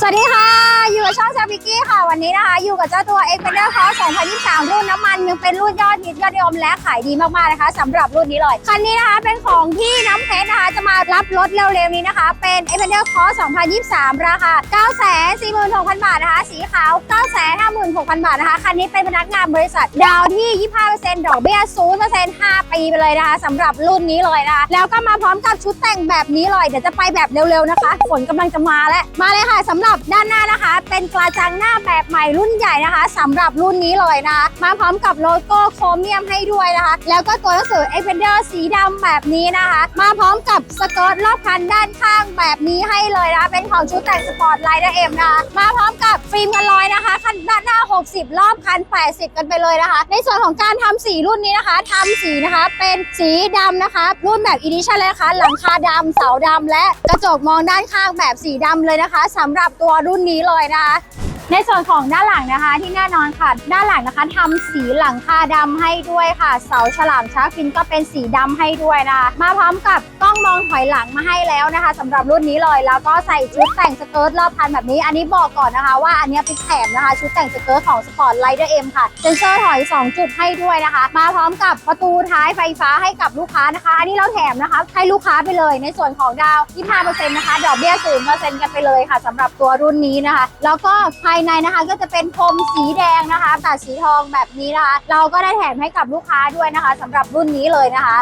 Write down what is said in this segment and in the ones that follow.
สวัสดีค่ะ อยู่กับช่องชาบิกกี้ค่ะ วันนี้นะคะ อยู่กับเจ้าตัว x p e n d e r Cross 2023 รุ่นน้ำมันยังเป็นรุ่นยอดฮิตยอดนิยมและขายดีมากๆนะคะสำหรับรุ่นนี้เลย คันนี้นะคะเป็นของพี่น้ำเพชรนะคะ จะมารับรถเร็วๆนี้นะคะ เป็น x p e n d e r Cross 2023 ราคา 946,000 บาทนะคะ สีขาว 956,000 บาทนะคะ คันนี้เป็นพนักงานบริษัท ดาวที่ 25%ดอกเบี้ย 0% 5 ปีไปเลยนะคะสำหรับรุ่นนี้เลยนะคะ แล้วก็มาพร้อมกับชุดแต่งแบบนี้เลย เดี๋ยวจะไปแบบเร็วๆนะคะ ฝนกำลังจะมาแล้ว มาเลยค่ะสำหรับด้านหน้านะคะเป็นกระจังหน้าแบบใหม่รุ่นใหญ่นะคะสำหรับรุ่นนี้เลยนะคะ มาพร้อมกับโลโก้โครเมียมให้ด้วยนะคะ แล้วก็ตัวหนังสือ e x p e n d e r สีดำแบบนี้นะคะ มาพร้อมกับสกิร์ตรอบคันด้านข้างแบบนี้ให้เลยนะคะ เป็นของชุดแต่งสปอร์ตไลท์เอ็มนะคะมาพร้อมกับฟิล์มกันลอยนะคะคันด้านหน้า 60 รอบคัน 80 กันไปเลยนะคะ ในส่วนของการทำสีรุ่นนี้นะคะทำสีนะคะเป็นสีดำนะคะ รุ่นแบบอีดิชั่นเลยนะคะหลังคาดำเสาดำและกระจกมองด้านข้างแบบสีดำเลยนะคะสำหรับตัวรุ่นนี้เลยนะคะ ในส่วนของด้านหลังนะคะที่แน่นอนค่ะ ด้านหลังนะคะทำสีหลังคาดำให้ด้วยค่ะ เสาฉลามชาร์ฟินก็เป็นสีดำให้ด้วยนะคะมาพร้อมกับกล้องมองถอยหลังมาให้แล้วนะคะสำหรับรุ่นนี้เลยแล้วก็ใส่ชุดแต่งสเกิร์ตรอบคันแบบนี้ อันนี้บอกก่อนนะคะ ว่าอันนี้เป็นแถมนะคะ ชุดแต่งสเกิร์ตของสปอร์ตไลท์เอ็มค่ะเซนเซอร์ถอย 2 จุดให้ด้วยนะคะ มาพร้อมกับประตูท้ายไฟฟ้าให้กับลูกค้านะคะ อันนี้เราแถมนะคะให้ลูกค้าไปเลยในส่วนของดาว25%นะคะดอกเบี้ย0%กันไปเลยค่ะสำหรับตัวรุ่นนี้นะคะ แล้วก็ภายในนะคะ ก็จะเป็นพรมสีแดงนะคะตัดสีทองแบบนี้นะคะ เราก็ได้แถมให้กับลูกค้าด้วยนะคะสำหรับรุ่นนี้เลยนะคะ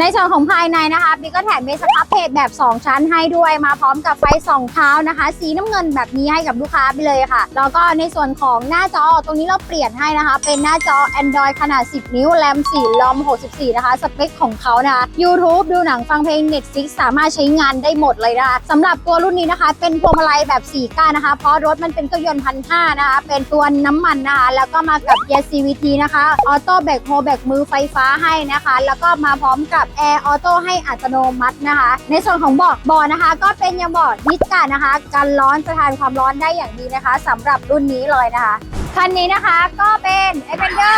ในส่วนของภายในนะคะบิ๊กก็แถมเบสครับเพจแบบ 2 ชั้นให้ด้วยมาพร้อมกับไฟสองเท้านะคะ สีน้ำเงินแบบนี้ให้กับลูกค้าไปเลยค่ะ แล้วก็ในส่วนของหน้าจอตรงนี้เราเปลี่ยนให้นะคะ เป็นหน้าจอ Android ขนาด 10 นิ้วแรม4ลอม 64 นะคะ สเปคของเขานะคะ YouTube ดูหนังฟังเพลง Netflix สามารถใช้งานได้หมดเลยนะคะสำหรับตัวรุ่นนี้นะคะ เป็นพวงมาลัยแบบ4ก้านนะคะ เพราะรถมันเป็นเครื่องยนต์พันห้านะคะ เป็นตัวน้ำมันนะคะ แล้วก็มากับเกียร์ CVT นะคะออโต้แบกโฮแบกมือไฟฟ้าให้นะคะ แล้วก็มาพร้อมกับแอร์ออโต้ให้อัตโนมัตินะคะ ในส่วนของเบาะเบาะนะคะ ก็เป็นยังเบาะดิสกันนะคะกันร้อนสถานความร้อนได้อย่างดีนะคะสำหรับรุ่นนี้เลยนะคะคันนี้นะคะก็เป็น a v e n g e r c o s นะคะ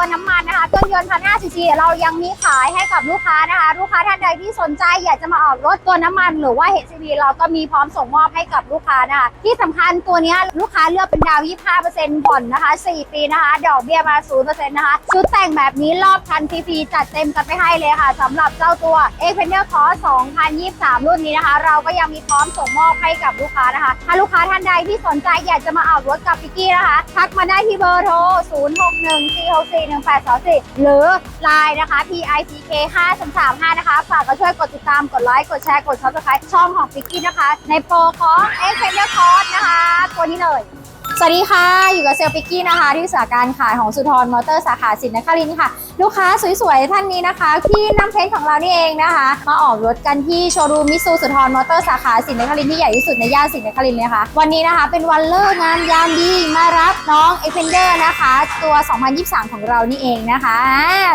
ตัวน้ำมันนะคะเครื่องยนต์พันห้าซีซีเรายังมีขายให้กับลูกค้านะคะ ลูกค้าท่านใดที่สนใจอยากจะมาออกรถตัวน้ำมัน หรือว่า HCV เราก็มีพร้อมส่งมอบให้กับลูกค้านะคะ ที่สำคัญตัวนี้ลูกค้าเลือกเป็นดาว 25%ผ่อนนะคะ 4 ปีนะคะ ดอกเบี้ยมา 0%นะคะชุดแต่งแบบนี้รอบคันฟรีๆจัดเต็มกันไปให้เลยค่ะสำหรับเจ้าตัว a v e n g e r c o s 2023 รุ่นนี้นะคะ เราก็ยังมีพร้อมส่งมอบให้กับลูกค้านะคะ ถ้าลูกค้าท่านใดที่สนใจอยากจะมาออกรถกับพิกกี้นะคะทักมาได้ที่เบอร์โทร 061460 1824 หรือ Line นะคะ PICK 5335นะคะ ฝากก็ช่วยกดติดตาม กดไลค์ กดแชร์ กด Subscribe ช่องของพิกกี้นะคะ ในโปรของ e x c e l l e r c o s นะคะ ตัวนี้เลย สวัสดีค่ะ อยู่กับเซลปิกกี้นะคะ ที่สาขาการขายของสุทรมอเตอร์สาขาสินนครินค่ะ ลูกค้าสวยๆ ท่านนี้นะคะ พี่น้ำเพชรของเรานี่เองนะคะ มาออกรถกันที่โชว์รูมมิซูสุทรมอเตอร์สาขาสินนครินที่ใหญ่ที่สุดในย่านสินนครินเลยค่ะ วันนี้นะคะเป็นวันเลิกงานยามดีมารับน้องเอฟเฟนเดอร์นะคะ ตัว 2023 ของเรานี่เองนะคะ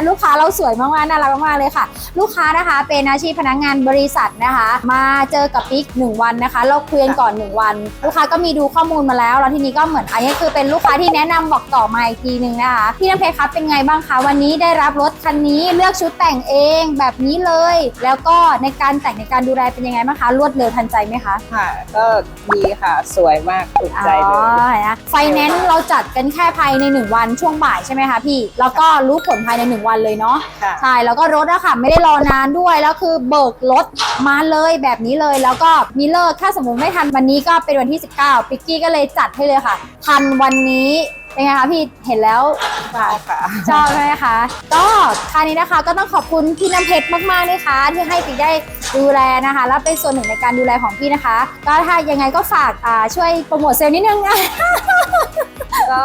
ลูกค้าเราสวยมากๆน่ารักมากๆเลยค่ะ ลูกค้านะคะเป็นอาชีพพนักงานบริษัทนะคะ มาเจอกับปิ๊กหนึ่งวันนะคะ เราคุยกันก่อนหนึ่งวัน ลูกค้าก็มีดูข้อมูลมาแล้วแล้วทีนี้ก็เหมือนอันนี้คือเป็นลูกค้าที่แนะนำบอกต่อมาอีกทีหนึ่งนะคะพี่น้ำเพชรครับเป็นไงบ้างคะวันนี้ได้รับรถคันนี้เลือกชุดแต่งเองแบบนี้เลย แล้วก็ในการแต่งในการดูแลเป็นยังไงบ้างคะรวดเร็วทันใจไหมคะค่ะ ก็ดีค่ะสวยมากถูกใจเลยอ๋อนะไฟแนนซ์เราจัดกันแค่ภายใน 1 วันช่วงบ่ายใช่ไหมคะพี่ แล้วก็รู้ผลภายใน 1 วันเลยเนาะค่ะใช่แล้วก็รถอะค่ะไม่ได้รอนานด้วยแล้วคือเบิกรถมาเลยแบบนี้เลยแล้วก็มีเลิกถ้าสมมติไม่ทันวันนี้ก็เป็นวันที่ 19 ปิกกี้ก็เลยจัดให้เลยค่ะทันวันนี้เป็นไงคะพี่เห็นแล้วใช่ค่ะชอบไหมคะก็คราวนี้นะคะก็ต้องขอบคุณพี่น้ำเพชรมากๆนะคะ ที่ให้ปิ๊กได้ดูแลนะคะ แล้วเป็นส่วนหนึ่งในการดูแลของพี่นะคะ ก็ถ้ายังไงก็ฝากอ่าช่วยโปรโมทเซลล์นิดนึง ก็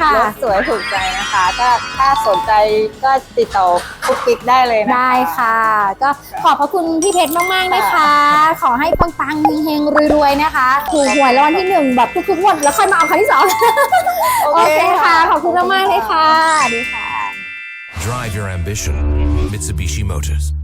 ค่ะ รถสวยถูกใจนะคะก็ถ้าสนใจก็ติดต่อคุกปิ๊กได้เลยนะคะ ได้ค่ะ ก็ขอบพระคุณพี่เพชรมากๆนะคะ ขอให้ปังๆเฮงๆรวยๆนะคะถูกหวยรางวัลที่หนึ่งแบบทุกๆงวดแล้วค่อยมาเอาครั้งที่สอง โอเคค่ะ ขอบคุณมากๆเลยค่ะสวัสดีค่ะ Drive your ambition. Mitsubishi Motors.